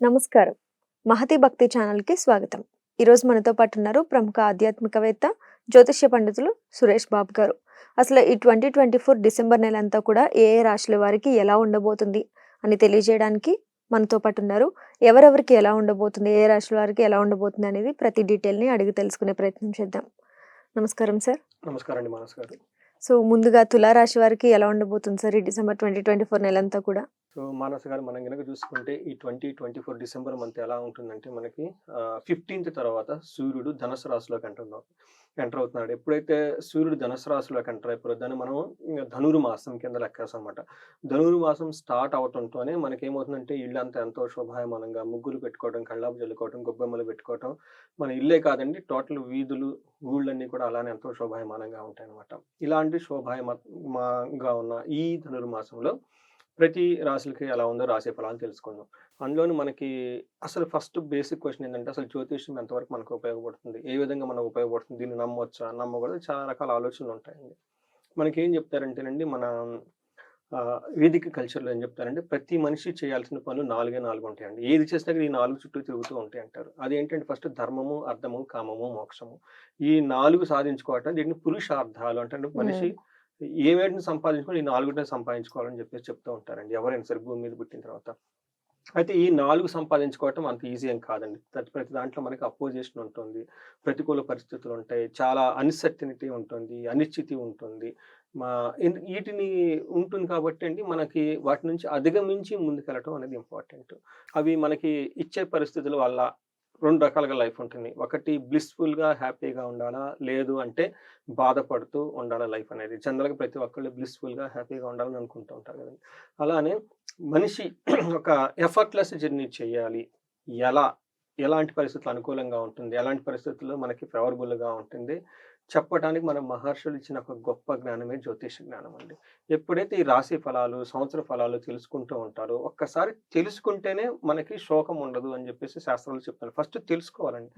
నమస్కారం. మహతి భక్తి ఛానల్కి స్వాగతం. ఈరోజు మనతో పాటు ఉన్నారు ప్రముఖ ఆధ్యాత్మికవేత్త జ్యోతిష్య పండితులు సురేష్ బాబు గారు. అసలు ఈ ట్వంటీ ట్వంటీ ఫోర్ డిసెంబర్ నెల అంతా కూడా ఏ ఏ రాశుల వారికి ఎలా ఉండబోతుంది అని తెలియజేయడానికి మనతో పాటు ఉన్నారు ఎవరెవరికి ఎలా ఉండబోతుంది ఏ రాశుల వారికి ఎలా ఉండబోతుంది అనేది ప్రతి డీటెయిల్ని అడిగి తెలుసుకునే ప్రయత్నం చేద్దాం. నమస్కారం సార్. నమస్కారం అండి సో ముందుగా తులారాశి వారికి ఎలా ఉండబోతుంది సార్ ఈ డిసెంబర్ ట్వంటీ ట్వంటీ ఫోర్ నెలంతా కూడా? సో మానస్ గారు మనం కనుక చూసుకుంటే ఈ twenty twenty four December month ఎలా ఉంటుందంటే మనకి ఫిఫ్టీన్త్ తర్వాత సూర్యుడు ధనుసు రాశిలోకి ఎంటర్ ఎంటర్ అవుతున్నాడు. ఎప్పుడైతే సూర్యుడు ధనుసు రాశిలోకి ఎంటర్ అయిపోయారో దాన్ని మనం ధనురు మాసం కింద లెక్కేస్తాం అనమాట ధనురు మాసం స్టార్ట్ అవటంతోనే మనకి ఏమవుతుందంటే అంతా ఎంతో శోభాయమానంగా ముగ్గులు పెట్టుకోవడం కళ్ళాపు చల్లుకోవడం గొబ్బెమ్మలు పెట్టుకోవడం మన ఇల్లే కాదండి టోటల్ వీధులు ఊళ్ళన్నీ కూడా అలానే ఎంతో శోభాయమానంగా ఉంటాయి అనమాట ఇలాంటి శోభాయమాగా ఉన్న ఈ ధనుర్మాసంలో ప్రతి రాశులకి ఎలా ఉందో రాసే ఫలాలు తెలుసుకుందాం. అందులోని మనకి అసలు ఫస్ట్ బేసిక్ క్వశ్చన్ ఏంటంటే అసలు జ్యోతిష్యం ఎంతవరకు మనకు ఉపయోగపడుతుంది? ఏ విధంగా మనకు ఉపయోగపడుతుంది? దీన్ని నమ్మవచ్చా నమ్మకూడదు. చాలా రకాల ఆలోచనలు ఉంటాయండి. మనకి ఏం చెప్తారంటేనండి మన ఆ, వేదిక కల్చర్లో ఏం చెప్తారంటే ప్రతి మనిషి చేయాల్సిన పనులు నాలుగే నాలుగు ఉంటాయండి. ఏది చేసినా ఈ నాలుగు చుట్టూ తిరుగుతూ ఉంటాయి అంటారు. అదేంటంటే ఫస్ట్ ధర్మము అర్థము కామము మోక్షము. ఈ నాలుగు సాధించుకోవటం దీన్ని పురుషార్థాలు అంటే మనిషి ఏ వేటిని సంపాదించుకోవాలి? ఈ నాలుగుని సంపాదించుకోవాలని చెప్పేసి చెప్తూ ఉంటారండి. ఎవరైనా సరే భూమి మీద పుట్టిన తర్వాత. అయితే ఈ నాలుగు సంపాదించుకోవటం అంత ఈజీ ఏం కాదండి. ప్రతి దాంట్లో మనకి అపోజిషన్ ఉంటుంది. ప్రతికూల పరిస్థితులు ఉంటాయి. చాలా అన్సర్టినిటీ ఉంటుంది. అనిశ్చితి ఉంటుంది. మా వీటిని ఉంటుంది కాబట్టి అండి మనకి వాటి నుంచి అధిగమించి ముందుకెళ్ళటం అనేది ఇంపార్టెంట్. అవి మనకి ఇచ్చే పరిస్థితుల వల్ల రెండు రకాలుగా లైఫ్ ఉంటుంది. ఒకటి బ్లిస్ఫుల్గా హ్యాపీగా ఉండాలా? లేదు అంటే బాధపడుతూ ఉండాలా లైఫ్ అనేది? జనరల్గా ప్రతి ఒక్కళ్ళు బ్లిస్ఫుల్గా హ్యాపీగా ఉండాలని అనుకుంటూ ఉంటారు కదండి. అలానే మనిషి ఒక ఎఫర్ట్లెస్ జర్నీ చేయాలి. ఎలా? ఎలాంటి పరిస్థితులు అనుకూలంగా ఉంటుంది? ఎలాంటి పరిస్థితుల్లో మనకి ఫేవరబుల్గా ఉంటుంది? చెప్పడానికి మన మహర్షులు ఇచ్చిన ఒక గొప్ప జ్ఞానమే జ్యోతిష జ్ఞానం అండి ఎప్పుడైతే ఈ రాశి ఫలాలు సంవత్సర ఫలాలు తెలుసుకుంటూ ఉంటారో ఒక్కసారి తెలుసుకుంటేనే మనకి శోకం ఉండదు అని చెప్పేసి శాస్త్రాలు చెప్తారు first తెలుసుకోవాలండి.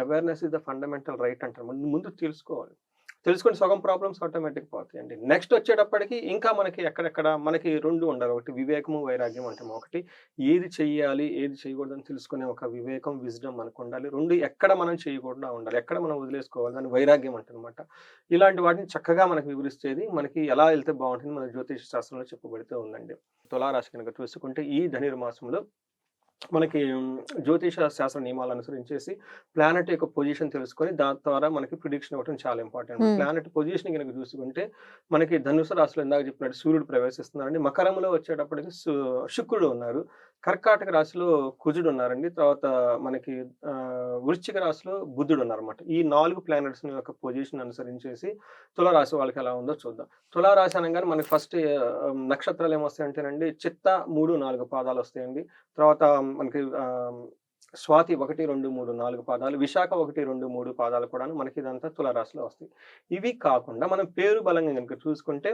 Awareness is the fundamental right అంటారు. ముందు తెలుసుకోవాలి. తెలుసుకుని సగం ప్రాబ్లమ్స్ ఆటోమేటిక్ పోతాయండి. నెక్స్ట్ వచ్చేటప్పటికి ఇంకా మనకి ఎక్కడెక్కడ మనకి రెండు ఉండాలి. ఒకటి వివేకము వైరాగ్యం అంటే ఒకటి. ఏది చెయ్యాలి ఏది చేయకూడదు అని తెలుసుకునే ఒక వివేకం విజ్డమ్ మనకు ఉండాలి. రెండు ఎక్కడ మనం చేయకుండా ఉండాలి. ఎక్కడ మనం వదిలేసుకోవాలి దాని వైరాగ్యం అంటనమాట ఇలాంటి వాటిని చక్కగా మనకి వివరిస్తేది మనకి ఎలా వెళ్తే బాగుంటుంది మన జ్యోతిష శాస్త్రంలో చెప్పబడుతూ ఉందండి. తులారాశి కనుక చూసుకుంటే ఈ ధనుర్మాసంలో మనకి జ్యోతిష శాస్త్ర నియమాలు అనుసరించేసి ప్లానెట్ యొక్క పొజిషన్ తెలుసుకొని దాని ద్వారా మనకి ప్రిడిక్షన్ ఇవ్వడం చాలా ఇంపార్టెంట్. ప్లానెట్ పొజిషన్ కనుక చూసుకుంటే మనకి ధనుసు రాశిలో ఇందాక చెప్పినట్టు సూర్యుడు ప్రవేశిస్తున్నారండి మకరంలో వచ్చేటప్పటికి శుక్రుడు ఉన్నారు. కర్కాటక రాశిలో కుజుడు ఉన్నారండి తర్వాత మనకి ఆ, వృశ్చిక రాశిలో బుద్ధుడు ఉన్నారన్నమాట ఈ నాలుగు ప్లానెట్స్ యొక్క పొజిషన్ అనుసరించేసి తులారాశి వాళ్ళకి ఎలా ఉందో చూద్దాం. తులారాశి అనగానే మనకి ఫస్ట్ నక్షత్రాలు ఏమొస్తాయంటేనండి చిత్త మూడు నాలుగు పాదాలు వస్తాయండి. తర్వాత మనకి స్వాతి ఒకటి రెండు మూడు నాలుగు పాదాలు విశాఖ ఒకటి రెండు మూడు పాదాలు కూడా మనకి ఇదంతా తులరాశిలో వస్తాయి. ఇవి కాకుండా మనం పేరు బలంగా కనుక చూసుకుంటే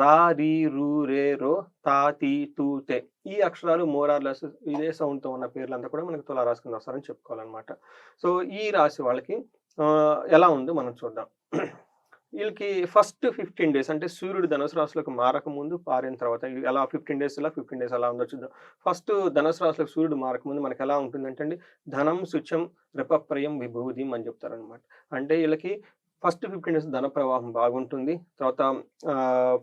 రా రీ రు రే రో తా తీ తూ తే ఈ అక్షరాలు మోరార్లెస్ ఇదే సౌండ్తో ఉన్న పేర్లంతా కూడా మనకి తులారాశి కింద వస్తారని చెప్పుకోవాలన్నమాట. సో ఈ రాశి వాళ్ళకి ఎలా ఉందో మనం చూద్దాం. వీళ్ళకి ఫస్ట్ ఫిఫ్టీన్ డేస్ అంటే సూర్యుడు ధనుసు రాశులకు మారక ముందు పారిన తర్వాత ఎలా ఫిఫ్టీన్ డేస్ ఇలా ఫిఫ్టీన్ డేస్ ఎలా ఉందో చూద్దాం ఫస్ట్ ధనుసు రాశులకు సూర్యుడు మారక ముందు మనకి ఎలా ఉంటుందంటే అండి ధనం శుచం రిపప్రయం విభూతిం అని చెప్తారనమాట అంటే వీళ్ళకి ఫస్ట్ ఫిఫ్టీన్ డేస్ ధన ప్రవాహం బాగుంటుంది. తర్వాత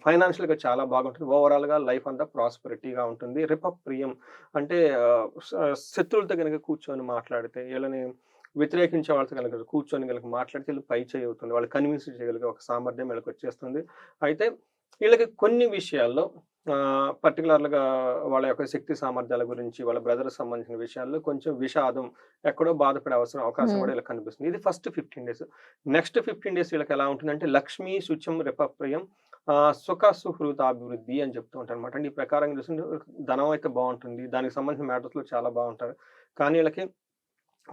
ఫైనాన్షియల్గా చాలా బాగుంటుంది. ఓవరాల్గా లైఫ్ అంతా ప్రాస్పరిటీగా ఉంటుంది. రిపప్రియం అంటే శత్రువులతో కనుక కూర్చొని మాట్లాడితే వీళ్ళని వ్యతిరేకించే వాళ్ళతో కనుక కూర్చొని కనుక మాట్లాడితే వీళ్ళు పై అవుతుంది వాళ్ళు కన్విన్స్ చేయగలిగే ఒక సామర్థ్యం వీళ్ళకి వచ్చేస్తుంది. అయితే వీళ్ళకి కొన్ని విషయాల్లో పర్టికులర్గా వాళ్ళ యొక్క శక్తి సామర్థ్యాల గురించి వాళ్ళ బ్రదర్ సంబంధించిన విషయాల్లో కొంచెం విషాదం ఎక్కడో బాధపడే అవసరం అవకాశం. కూడా వీళ్ళకి కనిపిస్తుంది. ఇది first fifteen days next fifteen days వీళ్ళకి ఎలా ఉంటుందంటే లక్ష్మీ శుచం రిపప్రియం సుఖ సుహృత అభివృద్ధి అని చెప్తూ ఉంటారు అనమాట ఈ ప్రకారం చూస్తుంటే ధనం అయితే బాగుంటుంది దానికి సంబంధించిన మ్యాటర్స్లో చాలా బాగుంటారు. కానీ వీళ్ళకి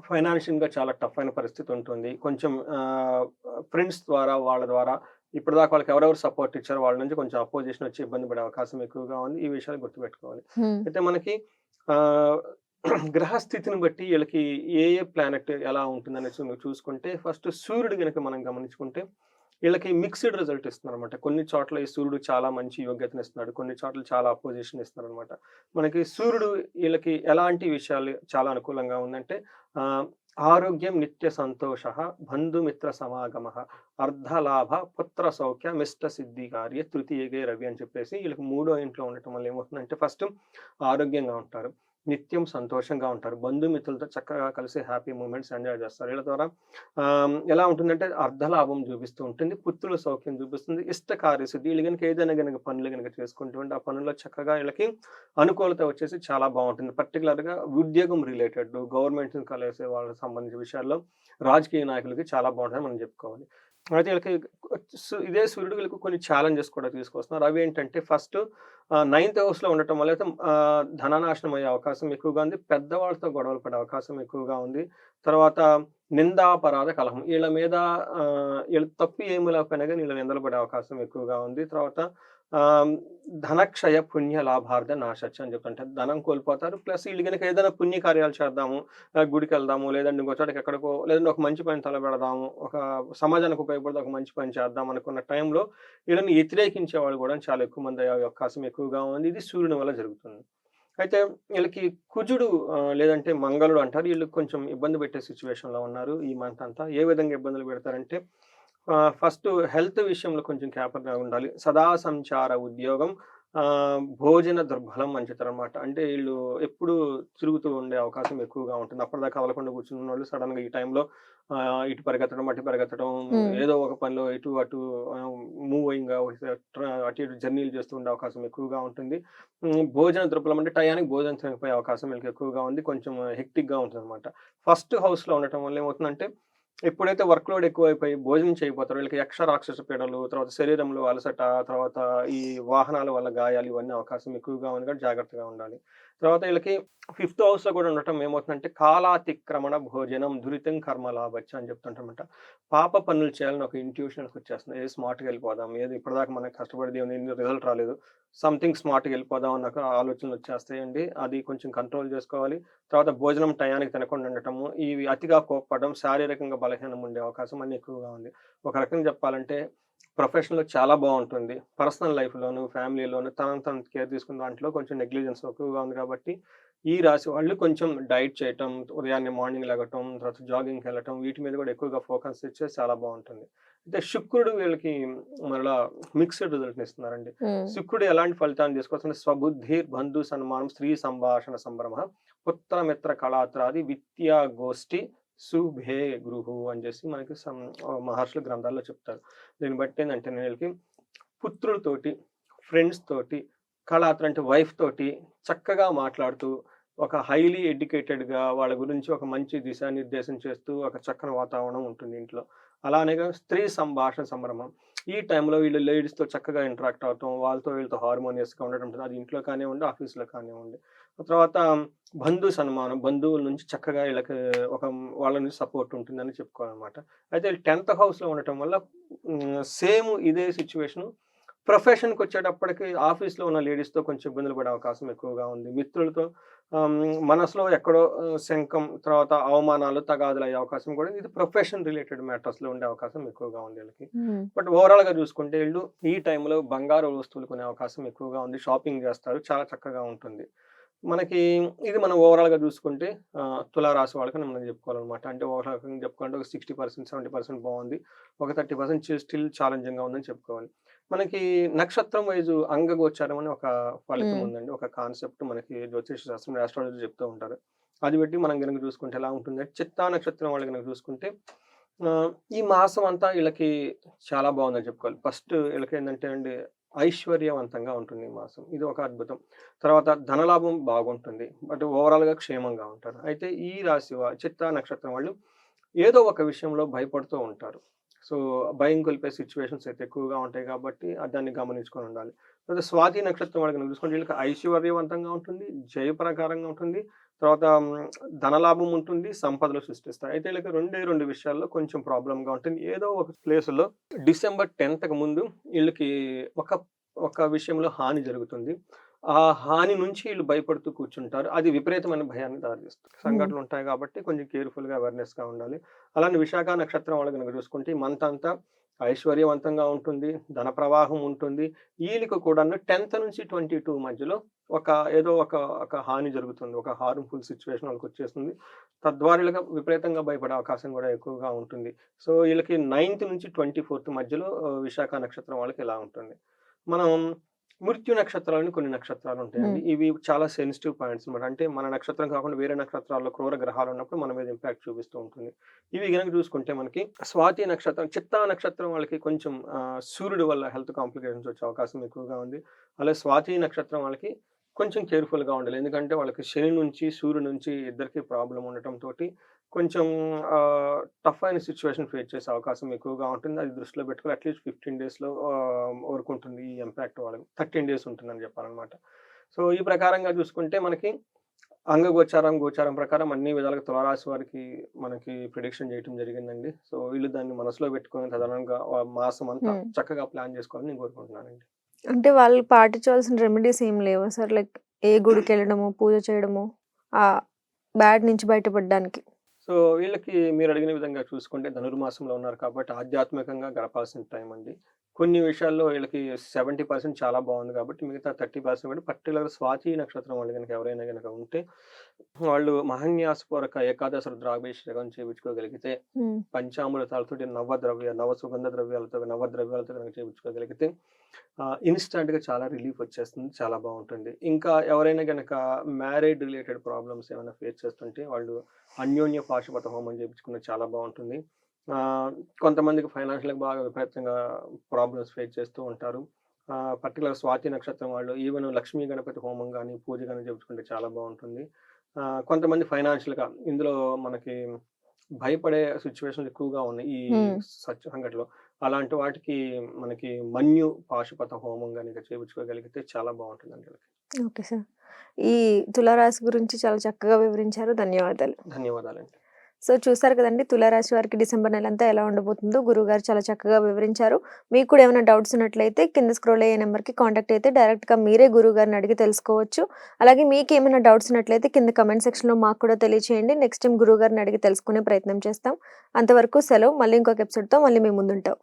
ఫైనాన్షియల్గా చాలా టఫ్ అయిన పరిస్థితి ఉంటుంది. కొంచెం ఫ్రెండ్స్ ద్వారా వాళ్ళ ద్వారా ఇప్పటిదాకా వాళ్ళకి ఎవరెవరు సపోర్ట్ ఇచ్చారో వాళ్ళ నుంచి కొంచెం అపోజిషన్ వచ్చి ఇబ్బంది పడే అవకాశం ఎక్కువగా ఉంది. ఈ విషయాలు గుర్తుపెట్టుకోవాలి. అయితే మనకి గ్రహస్థితిని బట్టి వీళ్ళకి ఏ ఏ ప్లానెట్ ఎలా ఉంటుందనేసి మనం చూసుకుంటే ఫస్ట్ సూర్యుడు కనుక మనం గమనించుకుంటే వీళ్ళకి మిక్స్డ్ రిజల్ట్ ఇస్తున్నారు అనమాట కొన్ని చోట్ల ఈ సూర్యుడు చాలా మంచి యోగ్యతను ఇస్తున్నాడు. కొన్ని చోట్ల చాలా అపోజిషన్ ఇస్తున్నారు అనమాట మనకి సూర్యుడు వీళ్ళకి ఎలాంటి విషయాలు చాలా అనుకూలంగా ఉందంటే ఆరోగ్యం నిత్య సంతోష బంధుమిత్ర సమాగమ అర్ధలాభ పుత్ర సౌఖ్య మిష్ట సిద్ధి కార్య తృతీయగే రవి అని చెప్పేసి వీళ్ళకి మూడో ఇంట్లో ఉండటం వల్ల ఏమవుతుందంటే ఫస్ట్ ఆరోగ్యంగా ఉంటారు. నిత్యం సంతోషంగా ఉంటారు. బంధుమిత్రులతో చక్కగా కలిసి హ్యాపీ మూమెంట్స్ ఎంజాయ్ చేస్తారు. వీళ్ళ ద్వారా ఎలా ఉంటుందంటే అర్ధలాభం చూపిస్తూ ఉంటుంది. పుత్రుల సౌఖ్యం చూపిస్తుంది. ఇష్ట కార్యసిద్ధి వీళ్ళు కనుక ఏదైనా కనుక పనులు కనుక చేసుకుంటూ ఉంటే ఆ పనుల్లో చక్కగా వీళ్ళకి అనుకూలత వచ్చేసి చాలా బాగుంటుంది. పర్టికులర్గా ఉద్యోగం రిలేటెడ్ గవర్నమెంట్ కలిసే వాళ్ళకి సంబంధించిన విషయాల్లో రాజకీయ నాయకులకి చాలా బాగుంటుందని మనం చెప్పుకోవాలి. అయితే వీళ్ళకి ఇదే సూర్యుడు వీళ్ళకి కొన్ని ఛాలెంజెస్ కూడా తీసుకొస్తున్నారు. అవి ఏంటంటే ఫస్ట్ నైన్త్ హౌస్లో ఉండటం వల్ల అయితే ఆ, ధననాశనం అయ్యే అవకాశం ఎక్కువగా ఉంది. పెద్దవాళ్ళతో గొడవలు పడే అవకాశం ఎక్కువగా ఉంది. తర్వాత నిందాపరాధ కలహం. వీళ్ళ మీద ఆ, వీళ్ళ తప్పు ఏమి లేకపోయినా కానీ వీళ్ళ నిందలు పడే అవకాశం ఎక్కువగా ఉంది. తర్వాత ధనక్షయ పుణ్య లాభార్థ నాశచ్చ అని చెప్తుంటే ధనం కోల్పోతారు. ప్లస్ వీళ్ళు కనుక ఏదైనా పుణ్య కార్యాలు చేద్దాము గుడికి వెళ్దాము లేదంటే ఇంకో చోటకి ఎక్కడికో లేదంటే ఒక మంచి పని తలబెడదాము ఒక సమాజానికి ఉపయోగపడితే ఒక మంచి పని చేద్దాం అనుకున్న టైంలో వీళ్ళని వ్యతిరేకించే వాళ్ళు కూడా చాలా ఎక్కువ మంది అయ్యే అవకాశం ఎక్కువగా ఉంది. ఇది సూర్యుని వల్ల జరుగుతుంది. అయితే వీళ్ళకి కుజుడు లేదంటే మంగళుడు అంటారు. వీళ్ళు కొంచెం ఇబ్బంది పెట్టే సిచ్యువేషన్లో ఉన్నారు ఈ మంత్ అంతా. ఏ విధంగా ఇబ్బందులు పెడతారంటే ఫస్ట్ హెల్త్ విషయంలో కొంచెం కేపర్గా ఉండాలి. సదా సంచార ఉద్యోగం భోజన దుర్బలం అని చెప్తారు అనమాట అంటే వీళ్ళు ఎప్పుడు తిరుగుతూ ఉండే అవకాశం ఎక్కువగా ఉంటుంది. అప్పటిదాకా అవలకుండా కూర్చున్న వాళ్ళు సడన్గా ఈ టైంలో ఇటు పరిగెత్తడం అటు పరిగెత్తడం. ఏదో ఒక పనిలో ఇటు అటు మూవింగ్ అటు ఇటు జర్నీలు చేస్తూ ఉండే అవకాశం ఎక్కువగా ఉంటుంది. భోజన దుర్బలం అంటే టయానికి భోజనం తినకపోయే అవకాశం వీళ్ళకి ఎక్కువగా ఉంది. కొంచెం హెక్టిక్గా ఉంటుంది అనమాట ఫస్ట్ హౌస్లో ఉండటం వల్ల ఏమవుతుందంటే ఎప్పుడైతే వర్క్ లోడ్ ఎక్కువైపోయి భోజనం చేయకపోతారో వీళ్ళకి యక్ష రాక్షస పీడలు తర్వాత శరీరంలో అలసట తర్వాత ఈ వాహనాల వల్ల గాయాలు ఇవన్నీ అవకాశం ఎక్కువగా ఉంది కాబట్టి జాగ్రత్తగా ఉండాలి. తర్వాత వీళ్ళకి ఫిఫ్త్ హౌస్లో కూడా ఉండటం ఏమవుతుందంటే కాలాతిక్రమణ భోజనం దురితం కర్మ లాభచ్చ అని చెప్తుంటారన్నమాట. పాప పనులు చేయాలని ఒక ఇంట్యూషన్కి వచ్చేస్తుంది. ఏది స్మార్ట్గా వెళ్ళిపోదాం ఏది ఇప్పటిదాకా మనకి కష్టపడి ఉంది రిజల్ట్ రాలేదు. సంథింగ్ స్మార్ట్గా వెళ్ళిపోదాం అన్న ఆలోచనలు వచ్చేస్తాయండి. అది కొంచెం కంట్రోల్ చేసుకోవాలి. తర్వాత భోజనం టయానికి తినకుండా ఉండటము ఇవి అతిగా కోప్పడం శారీరకంగా బలహీనం ఉండే అవకాశం అన్ని ఎక్కువగా ఉంది. ఒక రకంగా చెప్పాలంటే ప్రొఫెషన్లో చాలా బాగుంటుంది పర్సనల్ లైఫ్లోను ఫ్యామిలీలోను తనను తను కేర్ తీసుకున్న దాంట్లో కొంచెం నెగ్లిజెన్స్ ఎక్కువగా ఉంది కాబట్టి ఈ రాశి వాళ్ళు కొంచెం డైట్ చేయటం ఉదయాన్నే మార్నింగ్ లెగటం తర్వాత జాగింగ్కి వెళ్ళటం వీటి మీద కూడా ఎక్కువగా ఫోకస్ ఇచ్చే చాలా బాగుంటుంది అయితే శుక్రుడు వీళ్ళకి మరలా మిక్స్డ్ రిజల్ట్ ఇస్తున్నారండి. శుక్రుడు ఎలాంటి ఫలితాన్ని తీసుకొస్తుంది స్వబుద్ధి బంధు సన్మానం స్త్రీ సంభాషణ సంభ్రమ పుత్రమిత్ర కళాత్రాది విద్యా గోష్ఠి సుభే గృహు అని చేసి మనకి సం- మహర్షుల గ్రంథాల్లో చెప్తారు. దీన్ని బట్టి ఏంటంటే వీళ్ళకి పుత్రులతోటి ఫ్రెండ్స్ తోటి కళాత్ర అంటే వైఫ్ తోటి చక్కగా మాట్లాడుతూ ఒక హైలీ ఎడ్యుకేటెడ్గా వాళ్ళ గురించి ఒక మంచి దిశానిర్దేశం చేస్తూ ఒక చక్కని వాతావరణం ఉంటుంది ఇంట్లో. అలానే స్త్రీ సంభాషణ సంభ్రమం. ఈ టైంలో వీళ్ళు లేడీస్తో చక్కగా ఇంటరాక్ట్ అవటం వాళ్ళతో వీళ్ళతో హార్మోనియస్గా ఉండటం ఉంటుంది. అది ఇంట్లో కానివ్వండి ఆఫీస్లో కానివ్వండి. తర్వాత బంధు సన్మానం బంధువుల నుంచి చక్కగా వీళ్ళకి ఒక వాళ్ళ నుంచి సపోర్ట్ ఉంటుందని చెప్పుకోవాలన్నమాట. అయితే టెన్త్ హౌస్లో ఉండటం వల్ల సేమ్ ఇదే సిచ్యువేషను. ప్రొఫెషన్కి వచ్చేటప్పటికి ఆఫీస్లో ఉన్న లేడీస్తో కొంచెం ఇబ్బందులు పడే అవకాశం ఎక్కువగా ఉంది. మిత్రులతో మనసులో ఎక్కడో శంకం తర్వాత అవమానాలు తగాదులు అయ్యే అవకాశం కూడా. ఇది ప్రొఫెషన్ రిలేటెడ్ మ్యాటర్స్లో ఉండే అవకాశం ఎక్కువగా ఉంది వీళ్ళకి. బట్ ఓవరాల్గా చూసుకుంటే వీళ్ళు ఈ టైంలో బంగారు వస్తువులు కొనే అవకాశం ఎక్కువగా ఉంది. షాపింగ్ చేస్తారు. చాలా చక్కగా ఉంటుంది. మనకి ఇది మనం ఓవరాల్గా చూసుకుంటే తులారాశి వాళ్ళకి మనం చెప్పుకోవాలన్నమాట. అంటే ఓవరాల్ చెప్పుకుంటే ఒక సిక్స్టీ పర్సెంట్ సెవెంటీ పర్సెంట్ బాగుంది. ఒక థర్టీ పర్సెంట్ స్టిల్ ఛాలెంజింగ్గా ఉందని చెప్పుకోవాలి. మనకి నక్షత్రం వైజు అంగగోచారం అని ఒక ఫలితం. ఉందండి. ఒక కాన్సెప్ట్ మనకి జ్యోతిష శాస్త్రం ఆస్ట్రాలజీ చెప్తూ ఉంటారు. అది బట్టి మనం కనుక చూసుకుంటే ఎలా ఉంటుంది చిత్తా నక్షత్రం వాళ్ళు కనుక చూసుకుంటే ఈ మాసం అంతా వీళ్ళకి చాలా బాగుందని చెప్పుకోవాలి. ఫస్ట్ వీళ్ళకి ఏంటంటే అండి ఐశ్వర్యవంతంగా ఉంటుంది ఈ మాసం. ఇది ఒక అద్భుతం. తర్వాత ధనలాభం బాగుంటుంది. బట్ ఓవరాల్గా క్షేమంగా ఉంటారు. అయితే ఈ రాశి చిత్తా నక్షత్రం వాళ్ళు ఏదో ఒక విషయంలో భయపడుతూ ఉంటారు. సో భయం కొలిపే సిచ్యువేషన్స్ అయితే ఎక్కువగా ఉంటాయి కాబట్టి దాన్ని గమనించుకొని ఉండాలి. తర్వాత స్వాతి నక్షత్రం వాళ్ళకి చూసుకుంటే వీళ్ళకి ఐశ్వర్యవంతంగా ఉంటుంది జయప్రకారంగా ఉంటుంది తర్వాత ధనలాభం ఉంటుంది సంపదలు సృష్టిస్తారు అయితే వీళ్ళకి రెండే రెండు విషయాల్లో కొంచెం ప్రాబ్లంగా ఉంటుంది. ఏదో ఒక ప్లేస్లో డిసెంబర్ టెన్త్కి ముందు వీళ్ళకి ఒక ఒక విషయంలో హాని జరుగుతుంది. ఆ హాని నుంచి వీళ్ళు భయపడుతూ కూర్చుంటారు. అది విపరీతమైన భయాన్ని దారితీస్తుంది. సంఘటనలు ఉంటాయి కాబట్టి కొంచెం కేర్ఫుల్గా అవేర్నెస్గా ఉండాలి. అలానే విశాఖ నక్షత్రం వాళ్ళు కనుక చూసుకుంటే ఈ మంత్ అంతా ఐశ్వర్యవంతంగా ఉంటుంది. ధన ప్రవాహం ఉంటుంది. వీళ్ళకి కూడా టెన్త్ నుంచి ట్వంటీ టూ మధ్యలో ఒక ఏదో ఒక ఒక హాని జరుగుతుంది. ఒక హార్మ్ఫుల్ సిచ్యువేషన్ వాళ్ళకి వచ్చేస్తుంది. తద్వారా విపరీతంగా భయపడే అవకాశం కూడా ఎక్కువగా ఉంటుంది. సో వీళ్ళకి నైన్త్ నుంచి ట్వంటీ ఫోర్త్ మధ్యలో విశాఖ నక్షత్రం వాళ్ళకి ఇలా ఉంటుంది. మనం మృత్యు నక్షత్రాలని కొన్ని నక్షత్రాలు ఉంటాయండి. ఇవి చాలా సెన్సిటివ్ పాయింట్స్ అనమాట అంటే మన నక్షత్రం కాకుండా వేరే నక్షత్రాల్లో క్రూర గ్రహాలు ఉన్నప్పుడు మన మీద ఇంపాక్ట్ చూపిస్తూ ఉంటుంది. ఇవి కనుక చూసుకుంటే మనకి స్వాతి నక్షత్రం చిత్తా నక్షత్రం వాళ్ళకి కొంచెం సూర్యుడు వల్ల హెల్త్ కాంప్లికేషన్స్ వచ్చే అవకాశం ఎక్కువగా ఉంది. అలాగే స్వాతి నక్షత్రం వాళ్ళకి కొంచెం కేర్ఫుల్గా ఉండాలి. ఎందుకంటే వాళ్ళకి శని నుంచి సూర్యుడు నుంచి ఇద్దరికి ప్రాబ్లం ఉండటం తోటి కొంచెం టఫ్ అయిన సిచ్యువేషన్ ఫేస్ చేసే అవకాశం ఎక్కువగా ఉంటుంది. అది దృష్టిలో పెట్టుకుని అట్లీస్ట్ ఫిఫ్టీన్ డేస్లో వరకు ఉంటుంది ఈ ఇంపాక్ట్ వాళ్ళకి. థర్టీన్ డేస్ ఉంటుందని చెప్పాలన్నమాట. సో ఈ ప్రకారంగా చూసుకుంటే మనకి అంగగోచారం గోచారం ప్రకారం అన్ని విధాలుగా తులారాశి వారికి మనకి ప్రిడిక్షన్ చేయడం జరిగిందండి. సో వీళ్ళు దాన్ని మనసులో పెట్టుకొని తదనంగా మాసం అంతా. చక్కగా ప్లాన్ చేసుకోవాలని నేను కోరుకుంటున్నానండి. అంటే వాళ్ళు పాటించవలసిన రెమెడీస్ ఏం లేవు సార్? లైక్ ఏ గుడికి వెళ్ళడము పూజ చేయడము ఆ బ్యాడ్ నుంచి బయటపడడానికి. సో వీళ్ళకి మీరు అడిగిన విధంగా చూసుకుంటే ధనుర్మాసంలో ఉన్నారు కాబట్టి ఆధ్యాత్మికంగా గడపాల్సిన టైం అండి. కొన్ని విషయాల్లో వీళ్ళకి సెవెంటీ పర్సెంట్ చాలా బాగుంది కాబట్టి మిగతా థర్టీ పర్సెంట్ కూడా పర్టికులర్ స్వాతి నక్షత్రం వాళ్ళు కనుక ఎవరైనా కనుక ఉంటే వాళ్ళు మహన్యాసపూర్వక ఏకాదశ రుద్రాభిషేకం చేయించుకోగలిగితే పంచామృతాలతో నవ ద్రవ్య నవ సుగంధ ద్రవ్యాలతో నవ ద్రవ్యాలతో కనుక చేయించుకోగలిగితే ఇన్స్టంట్గా చాలా రిలీఫ్ వచ్చేస్తుంది చాలా బాగుంటుంది. ఇంకా ఎవరైనా కనుక మ్యారేడ్ రిలేటెడ్ ప్రాబ్లమ్స్ ఏమైనా ఫేస్ చేస్తుంటే వాళ్ళు అన్యోన్య పాశుపత హోమం చేయించుకున్న చాలా బాగుంటుంది. కొంతమందికి ఫైనాన్షియల్గా బాగా విపరీతంగా ప్రాబ్లమ్స్ ఫేస్ చేస్తూ ఉంటారు. పర్టికులర్ స్వాతి నక్షత్రం వాళ్ళు ఈవెన్ లక్ష్మీ గణపతి హోమం కానీ పూజ కానీ చేయించుకుంటే చాలా బాగుంటుంది. కొంతమంది ఫైనాన్షియల్గా ఇందులో మనకి భయపడే సిచ్యువేషన్స్ ఎక్కువగా ఉన్నాయి ఈ. సత్య సంఘటనలో. అలాంటి వాటికి మనకి మన్యు పాశుపత హోమం కనుక చేయించుకోగలిగితే చాలా బాగుంటుందండి వీళ్ళకి. Okay sir. ఈ తులారాశి గురించి చాలా చక్కగా వివరించారు. ధన్యవాదాలు. ధన్యవాదాలండి. సో చూసారు కదండి తులారాశి వారికి డిసెంబర్ నెల అంతా ఎలా ఉండబోతుందో గురువు గారు చాలా చక్కగా వివరించారు. మీకు కూడా ఏమైనా డౌట్స్ ఉన్నట్లయితే కింద స్క్రోల్ అయ్యే నెంబర్కి కాంటాక్ట్ అయితే డైరెక్ట్గా మీరే గురువు గారిని అడిగి తెలుసుకోవచ్చు. అలాగే మీకు ఏమైనా డౌట్స్ ఉన్నట్లయితే కింద కమెంట్ సెక్షన్లో మాకు కూడా తెలియచేయండి. నెక్స్ట్ టైం గురువు గారిని అడిగి తెలుసుకునే ప్రయత్నం చేస్తాం. అంతవరకు సెలవు. మళ్ళీ ఇంకొక ఎపిసోడ్తో మళ్ళీ మేము ముందుంటాం.